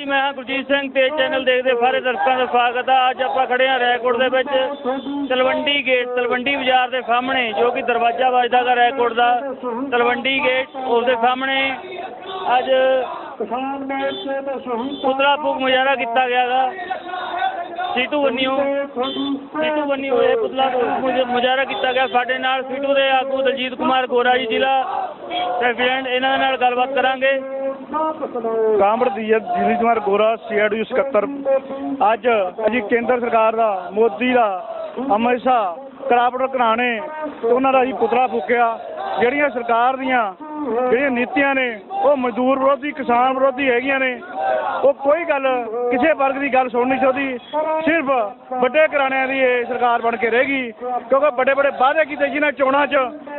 ਜੀ, ਮੈਂ ਗੁਰਜੀਤ ਸਿੰਘ ਤੇਜ ਚੈਨਲ ਦੇਖਦੇ ਸਾਰੇ ਦਰਸ਼ਕਾਂ ਦਾ ਸਵਾਗਤ ਆ। ਅੱਜ ਆਪਾਂ ਖੜੇ ਹਾਂ ਰੈਕੋਰਡ ਦੇ ਵਿੱਚ, ਤਲਵੰਡੀ ਗੇਟ, ਤਲਵੰਡੀ ਬਾਜ਼ਾਰ ਦੇ ਸਾਹਮਣੇ, ਜੋ ਕਿ ਦਰਵਾਜ਼ਾ ਵੱਜਦਾ ਗਾ ਰੈਕੋਰਡ ਦਾ। ਤਲਵੰਡੀ ਗੇਟ, ਉਸ ਦੇ ਸਾਹਮਣੇ ਅੱਜ ਪੁਤਲਾ ਫੂਕ ਮੁਜ਼ਾਹਰਾ ਕੀਤਾ ਗਿਆ ਗਾ। ਸੀਟੂ ਬੰਨਿਓ ਸੀਟੂ ਬੰਨੀ ਹੋਏ ਪੁਤਲਾ ਫੂਕ ਮੁਜ਼ਾਹਰਾ ਕੀਤਾ ਗਿਆ। ਸਾਡੇ ਨਾਲ ਸੀਟੂ ਦੇ ਆਗੂ ਦਲਜੀਤ ਕੁਮਾਰ ਗੋਰਾ ਜੀ ਜ਼ਿਲ੍ਹਾ ਪ੍ਰੈਜ਼ੀਡੈਂਟ, ਇਹਨਾਂ ਦੇ ਨਾਲ ਗੱਲਬਾਤ ਕਰਾਂਗੇ। ਕਾਮਰਦੀਪ ਜੀਨੀ ਕੁਮਾਰ ਗੋਰਾ ਸੀਆਰਡੀ ਸਕੱਤਰ। ਅੱਜ ਅਜੀ ਕੇਂਦਰ ਸਰਕਾਰ ਦਾ, ਮੋਦੀ ਦਾ ਅਮਿਤ ਸ਼ਾਹ ਕਰਾਪਟਰ ਤੇ ਉਹਨਾਂ ਦਾ ਜੀ ਪੁਤਲਾ ਫੂਕਿਆ। ਜਿਹੜੀਆਂ ਸਰਕਾਰ ਦੀਆਂ ਜਿਹੜੀਆਂ ਨੀਤੀਆਂ ਨੇ, ਉਹ ਮਜ਼ਦੂਰ ਵਿਰੋਧੀ, ਕਿਸਾਨ ਵਿਰੋਧੀ ਹੈਗੀਆਂ ਨੇ, ਉਹ ਕੋਈ ਗੱਲ, ਕਿਸੇ ਵਰਗ ਦੀ ਗੱਲ ਸੁਣ ਨਹੀਂ ਸਕਦੀ ਸਿਰਫ ਵੱਡੇ ਘਰਾਣਿਆਂ ਦੀ ਇਹ ਸਰਕਾਰ ਬਣ ਕੇ ਰਹੇਗੀ ਕਿਉਂਕਿ ਵੱਡੇ ਵੱਡੇ ਵਾਅਦੇ ਕੀਤੇ ਜਿਨ੍ਹਾਂ ਚੋਣਾਂ 'ਚ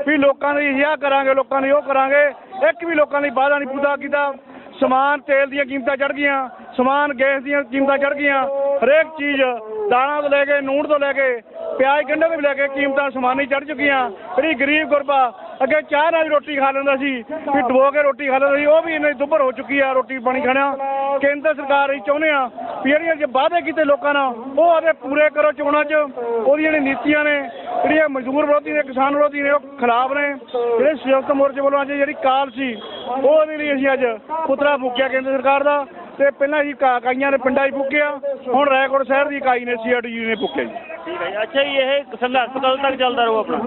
ਵੀ ਲੋਕਾਂ ਦੀ ਇਹ ਕਰਾਂਗੇ, ਲੋਕਾਂ ਦੀ ਉਹ ਕਰਾਂਗੇ। ਇੱਕ ਵੀ ਲੋਕਾਂ ਲਈ ਵਾਅਦਾ ਨਹੀਂ ਪੂਰਾ ਕੀਤਾ। ਸਮਾਨ, ਤੇਲ ਦੀਆਂ ਕੀਮਤਾਂ ਚੜ ਗਈਆਂ, ਸਮਾਨ, ਗੈਸ ਦੀਆਂ ਕੀਮਤਾਂ ਚੜ ਗਈਆਂ। ਹਰੇਕ ਚੀਜ਼ ਦਾਲਾਂ ਤੋਂ ਲੈ ਕੇ, ਨੂਣ ਤੋਂ ਲੈ ਕੇ, ਪਿਆਜ਼ ਗੰਢੇ ਤੋਂ ਲੈ ਕੇ ਕੀਮਤਾਂ ਸਮਾਨੀ ਚੜ ਚੁੱਕੀਆਂ। ਜਿਹੜੀ ਗਰੀਬ ਗੁਰਬਾ ਅੱਗੇ ਚਾਹ ਨਾਲ ਹੀ ਰੋਟੀ ਖਾ ਲੈਂਦਾ ਸੀ, ਵੀ ਡੁਬੋ ਕੇ ਰੋਟੀ ਖਾ ਲੈਂਦਾ ਸੀ, ਉਹ ਵੀ ਇੰਨੀ ਦੁੱਭਰ ਹੋ ਚੁੱਕੀ ਆ ਰੋਟੀ ਪਾਣੀ ਖਾਣਾ ਕੇਂਦਰ ਸਰਕਾਰ ਅਸੀਂ ਚਾਹੁੰਦੇ ਆ ਵੀ ਜਿਹੜੀਆਂ ਜੇ ਵਾਅਦੇ ਕੀਤੇ ਲੋਕਾਂ ਨਾਲ, ਉਹ ਆਦੇ ਪੂਰੇ ਕਰੋ ਚੋਣਾਂ 'ਚ। ਉਹਦੀਆਂ ਜਿਹੜੀਆਂ ਨੀਤੀਆਂ ਨੇ ਜਿਹੜੀਆਂ ਮਜ਼ਦੂਰ ਵਿਰੋਧੀ ਨੇ ਕਿਸਾਨ ਵਿਰੋਧੀ ਨੇ ਉਹ ਖਿਲਾਫ ਨੇ। ਜਿਹੜੇ ਸੰਯੁਕਤ ਮੋਰਚੇ ਵੱਲੋਂ ਅੱਜ ਜਿਹੜੀ ਕਾਲ ਸੀ ਉਹਦੇ ਲਈ ਅਸੀਂ ਅੱਜ ਪੁਤਲਾ ਫੂਕਿਆ ਕੇਂਦਰ ਸਰਕਾਰ ਦਾ। ਤੇ ਪਹਿਲਾਂ ਅਸੀਂ ਕਾ- ਇਕਾਈਆਂ ਨੇ ਪਿੰਡਾਂ 'ਚ ਫੂਕਿਆ ਹੁਣ ਰਾਏਕੋਟ ਸ਼ਹਿਰ ਦੀ ਇਕਾਈ ਨੇ ਸੀਆਰਡੀ ਨੇ ਫੂਕਿਆ ਜੀ। ਠੀਕ ਹੈ ਜੀ। ਅੱਛਾ ਜੀ ਇਹ ਸੰਘਰਸ਼ ਕਦੋਂ ਤੱਕ ਚੱਲਦਾ ਰਹੂ ਆਪਣਾ?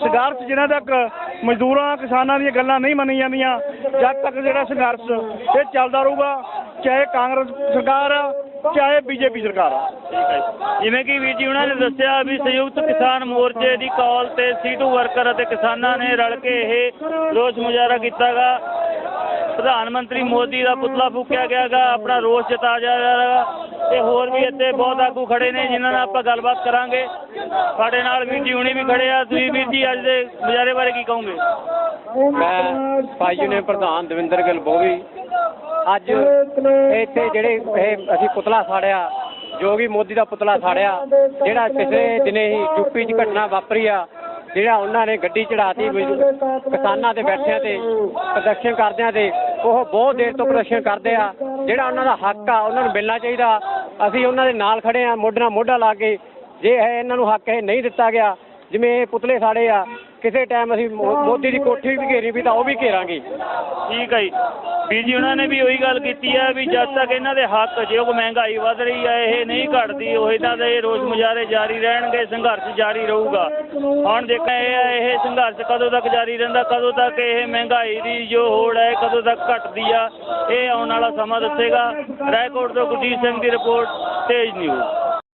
ਸੰਘਰਸ਼ ਜਿਨ੍ਹਾਂ ਤੱਕ ਮਜ਼ਦੂਰਾਂ ਕਿਸਾਨਾਂ ਦੀਆਂ ਗੱਲਾਂ ਨਹੀਂ ਮੰਨੀਆਂ ਜਾਂਦੀਆਂ ਜਦ ਤੱਕ ਜਿਹੜਾ ਸੰਘਰਸ਼ ਇਹ ਚੱਲਦਾ ਰਹੂਗਾ ਚਾਹੇ ਕਾਂਗਰਸ ਸਰਕਾਰ ਆ ਚਾਹੇ ਬੀਜੇਪੀ ਸਰਕਾਰ ਆ। ਜਿਵੇਂ ਕਿ ਵੀਰ ਜੀ ਉਹਨਾਂ ਨੇ ਦੱਸਿਆ ਵੀ ਸੰਯੁਕਤ ਕਿਸਾਨ ਮੋਰਚੇ ਦੀ ਕਾਲ ਤੇ ਸੀਟੂ ਵਰਕਰ ਅਤੇ ਕਿਸਾਨਾਂ ਨੇ ਰਲ ਕੇ ਇਹ ਰੋਸ ਮੁਜ਼ਾਹਰਾ ਕੀਤਾਗਾ। ਪ੍ਰਧਾਨ ਮੰਤਰੀ ਮੋਦੀ ਦਾ ਪੁਤਲਾ ਫੂਕਿਆ ਗਿਆਗਾ ਆਪਣਾ ਰੋਸ ਜਤਾਇਆ ਜਾਏਗਾ ਤੇ ਹੋਰ ਵੀ ਇੱਥੇ ਬਹੁਤ ਆਗੂ ਖੜੇ ਨੇ ਜਿਨ੍ਹਾਂ ਨਾਲ ਆਪਾਂ ਗੱਲਬਾਤ ਕਰਾਂਗੇ। ਸਾਡੇ ਨਾਲ ਵੀਰ ਜੀ ਹੁਣੀ ਵੀ ਖੜੇ ਆ। ਤੁਸੀਂ ਵੀਰ ਜੀ ਅੱਜ ਦੇ ਮੁਜ਼ਾਹਰੇ ਬਾਰੇ ਕੀ ਕਹੋਗੇ? ਮੈਂ ਭਾਈ ਜੀ ਨੇ ਪ੍ਰਧਾਨ ਦਵਿੰਦਰ ਗਿੱਲ ਬੋਵੀ ਅੱਜ ਇੱਥੇ ਜਿਹੜੇ ਇਹ ਅਸੀਂ ਪੁਤਲਾ ਸਾੜਿਆ, ਜੋ ਵੀ ਮੋਦੀ ਦਾ ਪੁਤਲਾ ਸਾੜਿਆ, ਜਿਹੜਾ ਪਿਛਲੇ ਦਿਨੇ ਹੀ ਯੂਪੀ 'ਚ ਘਟਨਾ ਵਾਪਰੀ ਆ, ਜਿਹੜਾ ਉਹਨਾਂ ਨੇ ਗੱਡੀ ਚੜਾਤੀ ਕਿਸਾਨਾਂ ਤੇ ਬੈਠਿਆਂ ਤੇ, ਪ੍ਰਦਰਸ਼ਨ ਕਰਦਿਆਂ ਤੇ, ਉਹ ਬਹੁਤ ਦੇਰ ਤੋਂ ਪ੍ਰਦਰਸ਼ਨ ਕਰਦੇ ਆ, ਜਿਹੜਾ ਉਹਨਾਂ ਦਾ ਹੱਕ ਆ, ਉਹਨਾਂ ਨੂੰ ਮਿਲਣਾ ਚਾਹੀਦਾ। ਅਸੀਂ ਉਹਨਾਂ ਦੇ ਨਾਲ ਖੜੇ ਆ, ਮੋਢੇ ਨਾਲ ਮੋਢਾ ਲਾ ਕੇ, ਜੇ ਇਹ ਇਹਨਾਂ ਨੂੰ ਹੱਕ ਇਹ ਨਹੀਂ ਦਿੱਤਾ ਗਿਆ, ਜਿਵੇਂ ਇਹ ਪੁਤਲੇ ਸਾੜੇ ਆ, ਕਿਸੇ ਟਾਈਮ ਅਸੀਂ ਮੋਦੀ ਦੀ ਕੋਠੀ ਵੀ ਘੇਰੀ ਵੀ ਤਾਂ ਉਹ ਵੀ ਘੇਰਾਂਗੇ। ਠੀਕ ਹੈ ਜੀ। ਵੀ ਜੀ ਉਹਨਾਂ ਨੇ ਵੀ ਉਹੀ ਗੱਲ ਕੀਤੀ ਆ ਵੀ ਜਦ ਤੱਕ ਇਹਨਾਂ ਦੇ ਹੱਕ ਜੋ ਮਹਿੰਗਾਈ ਵੱਧ ਰਹੀ ਹੈ ਇਹ ਨਹੀਂ ਘਟਦੀ, ਉਹ ਇਹਨਾਂ ਦੇ ਰੋਸ ਮੁਜ਼ਾਹਰੇ ਜਾਰੀ ਰਹਿਣਗੇ, ਸੰਘਰਸ਼ ਜਾਰੀ ਰਹੂਗਾ। ਹੁਣ ਦੇਖਾਂ, ਇਹ ਆ, ਇਹ ਸੰਘਰਸ਼ ਕਦੋਂ ਤੱਕ ਜਾਰੀ ਰਹਿੰਦਾ, ਕਦੋਂ ਤੱਕ ਇਹ ਮਹਿੰਗਾਈ ਦੀ ਜੋ ਹੋੜ ਹੈ, ਕਦੋਂ ਤੱਕ ਘਟਦੀ ਆ, ਇਹ ਆਉਣ ਵਾਲਾ ਸਮਾਂ ਦੱਸੇਗਾ। ਰਾਏਕੋਟ ਤੋਂ ਗੁਰਜੀਤ ਸਿੰਘ ਦੀ ਰਿਪੋਰਟ, ਤੇਜ ਨਿਊਜ਼।